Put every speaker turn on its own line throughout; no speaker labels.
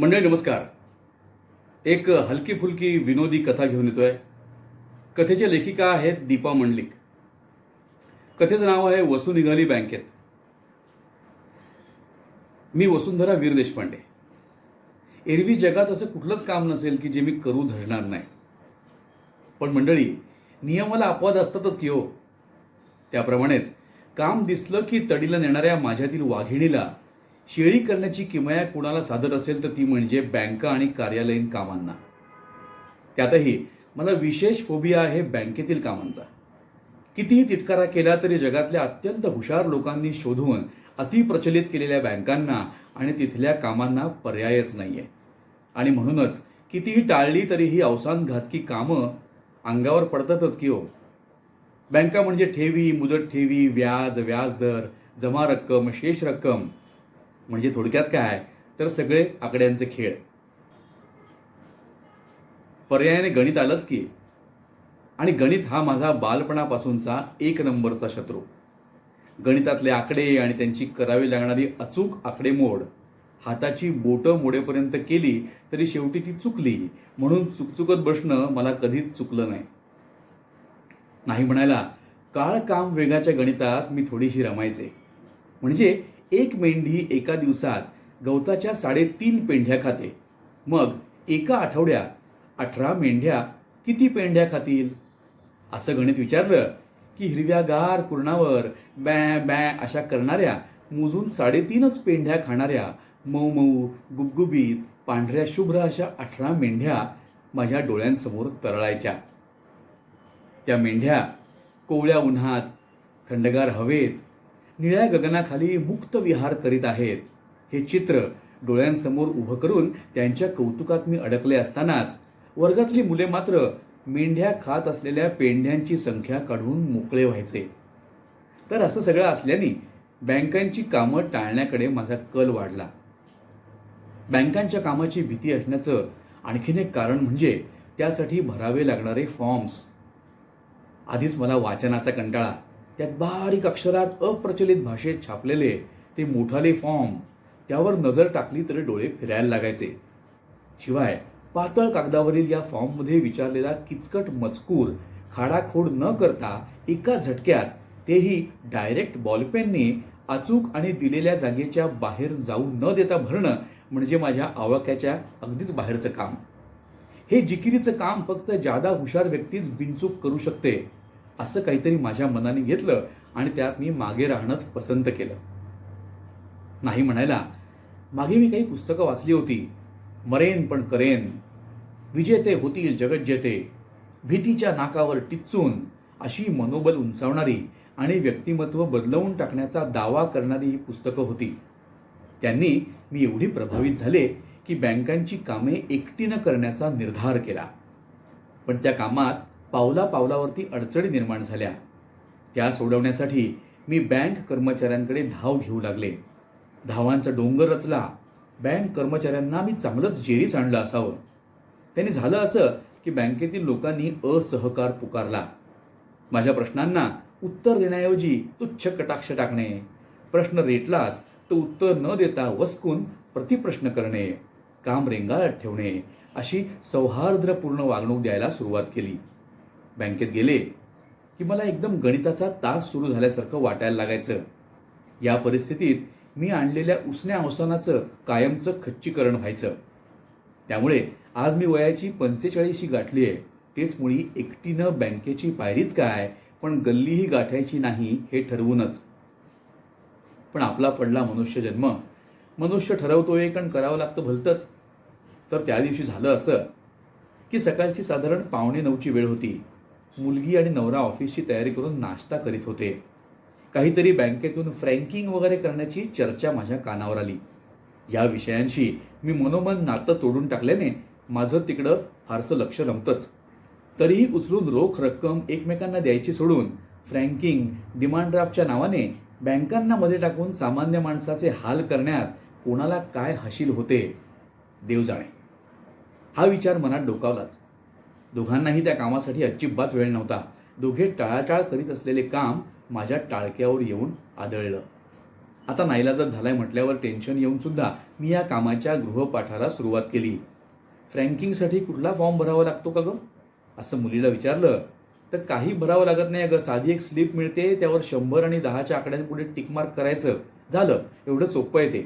मंडळी नमस्कार. एक हलकी फुलकी विनोदी कथा घेऊन येतोय. कथेच्या लेखिका आहेत दीपा मंडलिक. कथेचं नाव आहे वसू निघाली बँकेत. मी वसुंधरा वीर देशपांडे. एरवी जगात असं कुठलंच काम नसेल की जे मी करू धरणार नाही. पण मंडळी नियमाला अपवाद असतातच की हो? त्याप्रमाणेच काम दिसलं की तडीला नेणाऱ्या माझ्यातील वाघिणीला शेळी करण्याची किमया कुणाला साधत असेल तर ती म्हणजे बँका आणि कार्यालयीन कामांना. त्यातही मला विशेष फोबिया आहे बँकेतील कामांचा. कितीही तिटकारा केला तरी जगातल्या अत्यंत हुशार लोकांनी शोधून अतिप्रचलित केलेल्या बँकांना आणि तिथल्या कामांना पर्यायच नाही आहे आणि म्हणूनच कितीही टाळली तरी ही अवसानघातकी कामं अंगावर पडतातच की हो. बँका म्हणजे ठेवी मुदत ठेवी व्याज व्याजदर जमा रक्कम शेष रक्कम म्हणजे थोडक्यात काय? तर सगळे आकड्यांचे खेळ. पर्यायाने गणित आलंच की. आणि गणित हा माझा बालपणापासूनचा एक नंबरचा शत्रू. गणितातले आकडे आणि त्यांची करावी लागणारी अचूक आकडेमोड हाताची बोटं मोडेपर्यंत केली तरी शेवटी ती चुकली. म्हणून चुकचुकत बसणं मला कधीच चुकलं नाही. नाही म्हणायला काळ काम वेगाच्या गणितात मी थोडीशी रमायचे. म्हणजे एक मेंढी एका दिवसात गवताच्या साडेतीन पेंढ्या खाते. मग एका आठवड्यात अठरा मेंढ्या किती पेंढ्या खातील? असं गणित विचारलं की हिरव्यागार कुरणावर बॅ बॅ अशा करणाऱ्या मोजून साडेतीनच पेंढ्या खाणाऱ्या मऊ मऊ गुबगुबीत पांढऱ्या शुभ्र अशा अठरा मेंढ्या माझ्या डोळ्यांसमोर तरळायच्या. त्या मेंढ्या कोवळ्या उन्हात थंडगार हवेत निळ्या गगनाखाली मुक्त विहार करीत आहेत. हे चित्र डोळ्यांसमोर उभं करून त्यांच्या कौतुकात मी अडकले असतानाच वर्गातली मुले मात्र मेंढ्या खात असलेल्या पेंढ्यांची संख्या काढून मोकळे व्हायचे. तर असं सगळं असल्याने बँकांची कामं टाळण्याकडे माझा कल वाढला. बँकांच्या कामाची भीती असण्याचं आणखीन एक कारण म्हणजे त्यासाठी भरावे लागणारे फॉर्म्स. आधीच मला वाचनाचा कंटाळा त्यात बारीक अक्षरात अप्रचलित भाषेत छापलेले ते मोठाले फॉर्म त्यावर नजर टाकली तरी डोळे फिरायला लागायचे. शिवाय पातळ कागदावरील या फॉर्ममध्ये विचारलेला किचकट मजकूर खाडाखोड न करता एका झटक्यात तेही डायरेक्ट बॉलपेनने अचूक आणि दिलेल्या जागेच्या बाहेर जाऊ न देता भरणं म्हणजे माझ्या आवाक्याच्या अगदीच बाहेरचं काम. हे जिकिरीचं काम फक्त जादा हुशार व्यक्तीच बिनचूक करू शकते. असं काहीतरी माझ्या मनाने घेतलं आणि त्यात मी मागे राहणंच पसंत केलं. नाही म्हणायला मागे मी काही पुस्तकं वाचली होती. मरेन पण करेन. विजेते होतील जगज्जेते भीतीच्या नाकावर टिच्चून अशी मनोबल उंचावणारी आणि व्यक्तिमत्व बदलवून टाकण्याचा दावा करणारी ही पुस्तकं होती. त्यांनी मी एवढी प्रभावित झाले की बँकांची कामे एकटीनं करण्याचा निर्धार केला. पण त्या कामात पावला पावलावरती अडचणी निर्माण झाल्या. त्या सोडवण्यासाठी मी बँक कर्मचाऱ्यांकडे धाव घेऊ लागले. धावांचा डोंगर रचला. बँक कर्मचाऱ्यांना मी चांगलंच जेरीस आणलं असावं. त्यांनी झालं असं की बँकेतील लोकांनी असहकार पुकारला. माझ्या प्रश्नांना उत्तर देण्याऐवजी तुच्छ कटाक्ष टाकणे प्रश्न रेटलाच तर उत्तर न देता वसकून प्रतिप्रश्न करणे काम रेंगाळत ठेवणे अशी सौहार्द्रपूर्ण वागणूक द्यायला सुरुवात केली. बँकेत गेले की मला एकदम गणिताचा तास सुरू झाल्यासारखं वाटायला लागायचं. या परिस्थितीत मी आणलेल्या उसण्या अवसानाचं कायमचं खच्चीकरण व्हायचं. त्यामुळे आज मी वयाची पंचेचाळीशी गाठली आहे. तेच मुळी एकटीनं बँकेची पायरीच काय पण गल्लीही गाठायची नाही हे ठरवूनच. पण आपला पडला मनुष्य जन्म. मनुष्य ठरवतोय कारण करावं लागतं भलतंच. तर त्या दिवशी झालं असं की सकाळची साधारण पावणे नऊची वेळ होती. मुलगी आणि नवरा ऑफिसची तयारी करून नाश्ता करीत होते. काहीतरी बँकेतून फ्रँकिंग वगैरे करण्याची चर्चा माझ्या कानावर आली. या विषयांशी मी मनोमन नातं तोडून टाकल्याने माझं तिकडं फारसं लक्ष रमतंच तरीही उचलून रोख रक्कम एकमेकांना द्यायची सोडून फ्रँकिंग डिमांड ड्राफ्टच्या नावाने बँकांना मध्ये टाकून सामान्य माणसाचे हाल करण्यात कोणाला काय हशील होते देव जाणे. हा विचार मनात डोकावलाच. दोघांनाही त्या कामासाठी अजिबात वेळ नव्हता. दोघे टाळाटाळ करीत असलेले काम माझ्या टाळक्यावर येऊन आदळलं. आता नाईलाजात झालाय म्हटल्यावर टेन्शन येऊन सुद्धा मी या कामाच्या गृहपाठाला सुरुवात केली. फ्रँकिंगसाठी कुठला फॉर्म भरावा लागतो का गं? असं मुलीला विचारलं. तर काही भरावं लागत नाही अगं. साधी एक स्लिप मिळते त्यावर शंभर आणि दहाच्या आकड्यांपुढे टिकमार्क करायचं. झालं. एवढं सोपं आहे ते.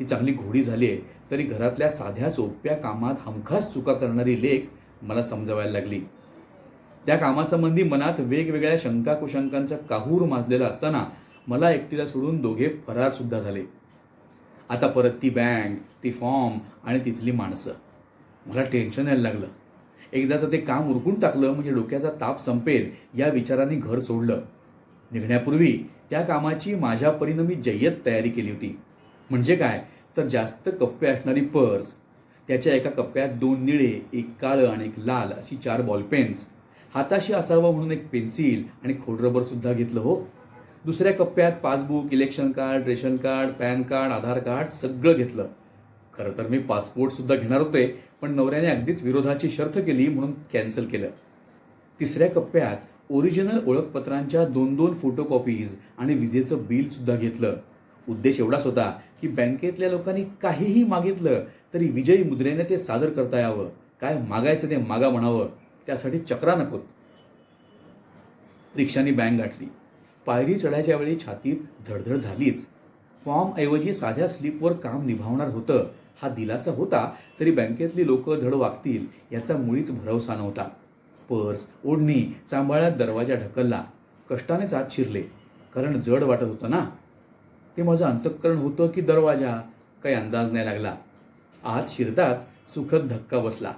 ही चांगली घोडी झाली आहे तरी घरातल्या साध्या सोप्या कामात हमखास चुका करणारी लेख मला समजवायला लागली. त्या कामासंबंधी मनात वेगवेगळ्या शंका कुशंकांचा काहूर माजलेला असताना मला एकटीला सोडून दोघे फरार सुद्धा झाले. आता परत ती बँक ती फॉर्म आणि तिथली माणसं. मला टेन्शन यायला लागलं. एकदाचं ते काम उरकून टाकलं म्हणजे डोक्याचा ताप संपेल या विचाराने घर सोडलं. निघण्यापूर्वी त्या कामाची माझ्या परीनं मी जय्यत तयारी केली होती. म्हणजे काय? तर जास्त कप्पे असणारी पर्स त्याच्या एका कप्प्यात दोन निळे एक काळं आणि एक लाल अशी चार बॉलपेन्स हाताशी असावं म्हणून एक पेन्सिल आणि खोडरबर सुद्धा घेतलं हो. दुसऱ्या कप्प्यात passbook election card ration card PAN card Aadhaar card सगळं घेतलं. खरं तर मी पासपोर्ट सुद्धा घेणार होते पण नवऱ्याने अगदीच विरोधाची शर्थ केली म्हणून कॅन्सल केलं. तिसऱ्या कप्प्यात ओरिजिनल ओळखपत्रांच्या दोन दोन फोटोकॉपीज आणि विजेचं बिल सुद्धा घेतलं. उद्देश एवढाच होता की बँकेतल्या लोकांनी काहीही मागितलं तरी विजयी मुद्रेने ते सादर करता यावं. काय मागायचं ते मागा म्हणावं. त्यासाठी चक्रा नकोत. रिक्षाने बँक गाठली. पायरी चढायच्या वेळी छातीत धडधड झालीच. फॉर्मऐवजी साध्या स्लिपवर काम निभावणार होतं. हा दिलासा होता तरी बँकेतली लोक धड वागतील याचा मुळीच भरवसा नव्हता. पर्स ओढणी सांभाळ्यात दरवाजा ढकलला. कष्टानेच आत शिरले. कारण जड वाटत होतं ना? ते माझं अंतःकरण होतं की दरवाजा काही अंदाज नाही लागला. आत शिरताच सुखद धक्का बसला.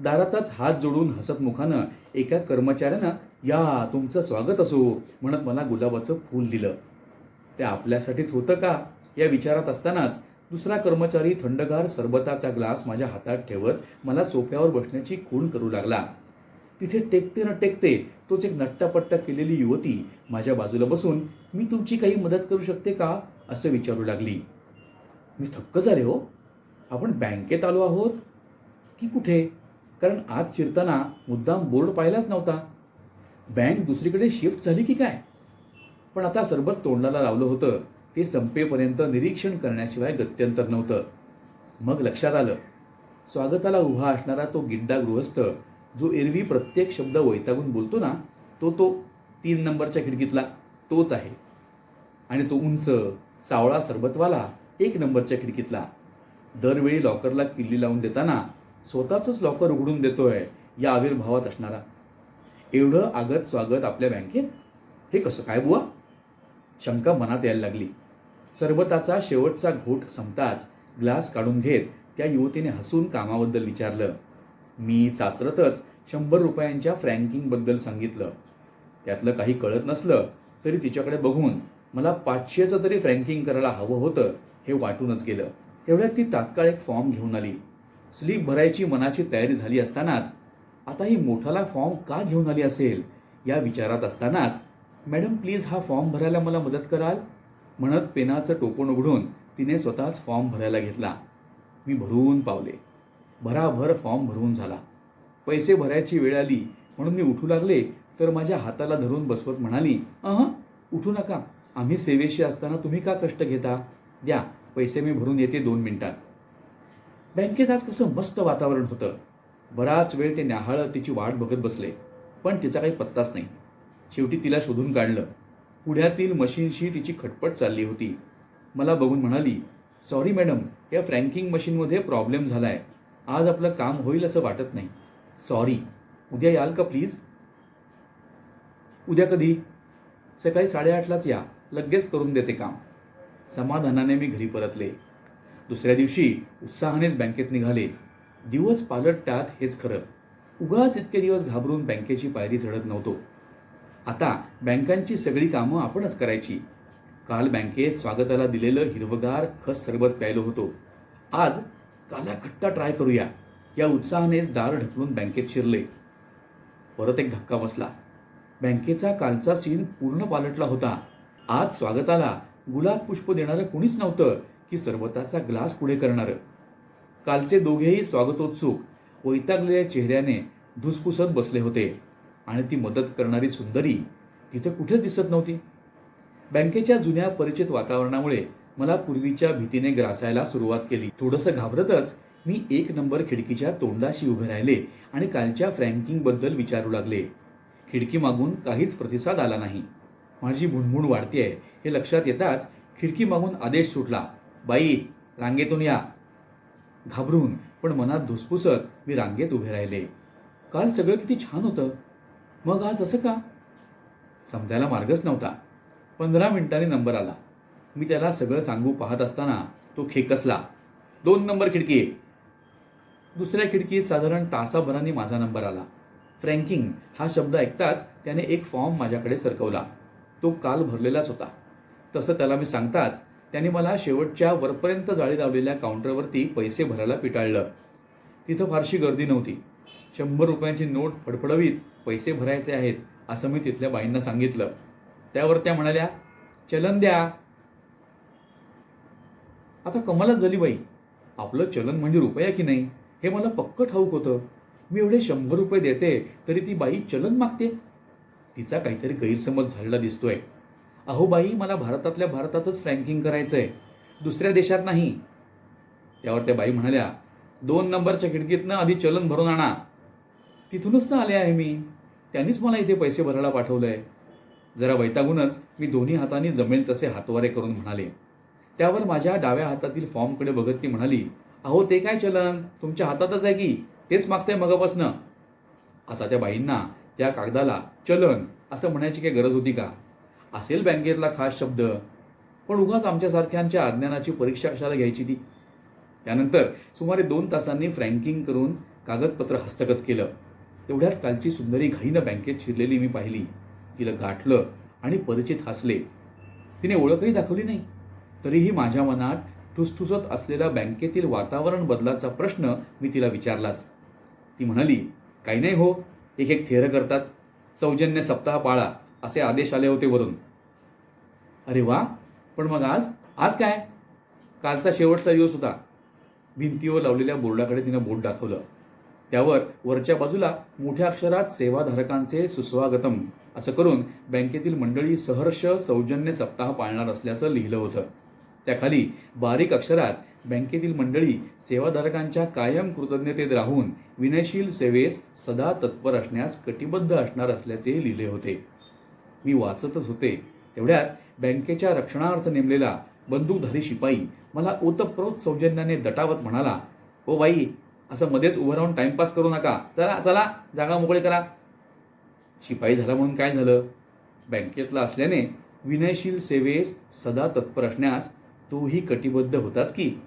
दारातच हात जोडून हसत मुखानं एका कर्मचाऱ्यानं या तुमचं स्वागत असो म्हणत मला गुलाबाचं फूल दिलं. ते आपल्यासाठीच होतं का? या विचारात असतानाच दुसरा कर्मचारी थंडगार सरबताचा ग्लास माझ्या हातात ठेवत मला सोफ्यावर बसण्याची खूण करू लागला. तिथे टेकते न टेकते तोच एक नट्टापट्टा केलेली युवती माझ्या बाजूला बसून मी तुमची काही मदत करू शकते का? असं विचारू लागली. मी थक्क झाले हो. आपण बँकेत आलो आहोत. की कुठे? कारण आत शिरताना मुद्दाम बोर्ड पाहिलाच नव्हता. बँक दुसरीकडे शिफ्ट झाली की काय? पण आता सरबत तोंडाला लावलं होतं. ते संपेपर्यंत निरीक्षण करण्याशिवाय गत्यंतर नव्हतं. मग लक्षात आलं. स्वागताला उभा असणारा तो गिड्डा गृहस्थ जो एरवी प्रत्येक शब्द वैतागून बोलतो ना तो तो तीन नंबरच्या खिडकीतला तोच आहे. आणि तो उंच सावळा सरबतवाला एक नंबरच्या खिडकीतला. दरवेळी लॉकरला किल्ली लावून देताना स्वतःचंच लॉकर उघडून देतोय या आविर्भावात असणारा. एवढं आगत स्वागत आपल्या बँकेत? हे कसं काय बुवा? शंका मनात यायला लागली. सरबताचा शेवटचा घोट संपताच ग्लास काढून घेत त्या युवतीने हसून कामाबद्दल विचारलं. मी चाचरतच शंभर रुपयांच्या फ्रँकिंगबद्दल सांगितलं. त्यातलं काही कळत नसलं तरी तिच्याकडे बघून मला पाचशेचं तरी फ्रँकिंग करायला हवं होतं हे वाटूनच गेलं. तेवढ्यात ती तात्काळ एक फॉर्म घेऊन आली. स्लीप भरायची मनाची तयारी झाली असतानाच आता ही मोठाला फॉर्म का घेऊन आली असेल या विचारात असतानाच मॅडम प्लीज हा फॉर्म भरायला मला मदत कराल? म्हणत पेनाचं टोपण उघडून तिने स्वतःच फॉर्म भरायला घेतला. मी भरून पावले. भराभर फॉर्म भरून झाला. पैसे भरायची वेळ आली म्हणून मी उठू लागले तर माझ्या हाताला धरून बसवत म्हणाली अह उठू नका. आम्ही सेवेशी असताना तुम्ही का कष्ट घेता? द्या पैसे मी भरून येते दोन मिनिटात. बँकेत आज कसं मस्त वातावरण होतं. बराच वेळ ते न्याहाळ तिची वाट बघत बसले पण तिचा काही पत्ताच नाही. शेवटी तिला शोधून काढलं. पुढ्यातील मशीनशी तिची खटपट चालली होती. मला बघून म्हणाली सॉरी मॅडम या फ्रँकिंग मशीनमध्ये प्रॉब्लेम झाला आहे आज आपलं काम होईल असं वाटत नाही. सॉरी उद्या याल का प्लीज उद्या कधी? सकाळी साडेआठलाच या. लगेच करून देते काम. समाधानाने मी घरी परतले. दुसऱ्या दिवशी उत्साहानेच बँकेत निघाले. दिवस पालटतात हेच खरं. उगाच इतके दिवस घाबरून बँकेची पायरी चढत नव्हतो. आता बँकांची सगळी कामं आपणच करायची. काल बँकेत स्वागताला दिलेलं हिरवगार खस सरबत प्यायलो होतो. आज काला खट्टा ट्राय करूया. या उत्साहानेच दार ढकलून बँकेत शिरले. परत एक धक्का बसला. बँकेचा कालचा सीन पूर्ण पालटला होता. आज स्वागताला गुलाब पुष्प देणारं कुणीच नव्हतं की सरबताचा ग्लास पुढे करणारं. कालचे दोघेही स्वागतोत्सुक वैतागलेल्या चेहऱ्याने धुसफुसत बसले होते आणि ती मदत करणारी सुंदरी तिथं कुठेच दिसत नव्हती. बँकेच्या जुन्या परिचित वातावरणामुळे मला पूर्वीच्या भीतीने ग्रासायला सुरुवात केली. थोडंसं घाबरतच मी एक नंबर खिडकीच्या तोंडाशी उभे राहिले आणि कालच्या फ्रँकिंगबद्दल विचारू लागले. खिडकी मागून काहीच प्रतिसाद आला नाही. माझी भुणभुण वाढतेय हे लक्षात येताच खिडकी मागून आदेश सुटला. बाई रांगेतून या. घाबरून पण मनात धुसफुसत मी रांगेत उभे राहिले. काल सगळं किती छान होतं. मग आज असं का? समजायला मार्गच नव्हता. पंधरा मिनिटांनी नंबर आला. मी त्याला सगळं सांगू पाहत असताना तो खेकसला दोन नंबर खिडकी. दुसऱ्या खिडकीत साधारण तासाभराने माझा नंबर आला. फ्रँकिंग हा शब्द ऐकताच त्याने एक फॉर्म माझ्याकडे सरकवला. तो काल भरलेलाच होता. तसं त्याला मी सांगताच त्याने मला शेवटच्या वरपर्यंत जाळी लावलेल्या काउंटरवरती पैसे भरायला पिटाळलं. तिथं फारशी गर्दी नव्हती. शंभर रुपयांची नोट फडफडवीत पैसे भरायचे आहेत असं मी तिथल्या बाईंना सांगितलं. त्यावर त्या म्हणाल्या चलन द्या. आता कमालच झाली बाई. आपलं चलन म्हणजे रुपया की नाही हे मला पक्क ठाऊक होतं. मी एवढे शंभर रुपये देते तरी ती बाई चलन मागते. तिचा काहीतरी गैरसमज झालेला दिसतोय. अहो बाई मला भारतातल्या भारतातच फ्रँकिंग करायचंय. दुसऱ्या देशात नाही. त्यावर त्या बाई म्हणाल्या दोन नंबरच्या खिडकीतनं आधी चलन भरून आणा. तिथूनच तर आले आहे मी. त्यांनीच मला इथे पैसे भरायला पाठवलंय. जरा वैतागूनच मी दोन्ही हातांनी जमेल तसे हातवारे करून म्हणाले. त्यावर माझ्या डाव्या हातातील फॉर्मकडे बघत ती म्हणाली अहो ते काय चलन? तुमच्या हातातच आहे की? तेच मागतंय मगापासनं. आता त्या बाईंना त्या कागदाला चलन असं म्हणायची काही गरज होती का? असेल बँकेतला खास शब्द. पण उगाच आमच्यासारख्यांच्या अज्ञानाची परीक्षा कशाला घ्यायची ती? त्यानंतर सुमारे दोन तासांनी फ्रँकिंग करून कागदपत्र हस्तगत केलं. तेवढ्यात कालची सुंदरी घाईनं बँकेत शिरलेली मी पाहिली. तिला गाठलं आणि परिचित हसले. तिने ओळखही दाखवली नाही. तरीही माझ्या मनात ठुसठुसत असलेला बँकेतील वातावरण बदलाचा प्रश्न मी तिला विचारलाच. ती म्हणाली काही नाही हो एक एक थेरं करतात. सौजन्य सप्ताह पाळा असे आदेश आले होते वरून. अरे वा! पण मग आज? आज काय? कालचा शेवटचा दिवस होता. भिंतीवर लावलेल्या बोर्डाकडे तिनं बोट दाखवलं. त्यावर वरच्या बाजूला मोठ्या अक्षरात सेवाधारकांचे सुस्वागतम असं करून बँकेतील मंडळी सहर्ष सौजन्य सप्ताह पाळणार असल्याचं लिहिलं होतं. त्याखाली बारीक अक्षरात बँकेतील मंडळी सेवाधारकांच्या कायम कृतज्ञतेत राहून विनयशील सेवेस सदा तत्पर असण्यास कटिबद्ध असणार असल्याचे लिहिले होते. मी वाचतच होते. तेवढ्यात बँकेच्या रक्षणार्थ नेमलेला बंदूकधारी शिपाई मला ओतप्रोत सौजन्याने दटावत म्हणाला ओ बाई असं मध्येच उभं राहून टाइमपास करू नका. चला चला जागा मोकळी करा. शिपाई झाला म्हणून काय झालं? बँकेतला असल्याने विनयशील सेवेस सदा तत्पर असण्यास तूही कटिबद्ध होताच की?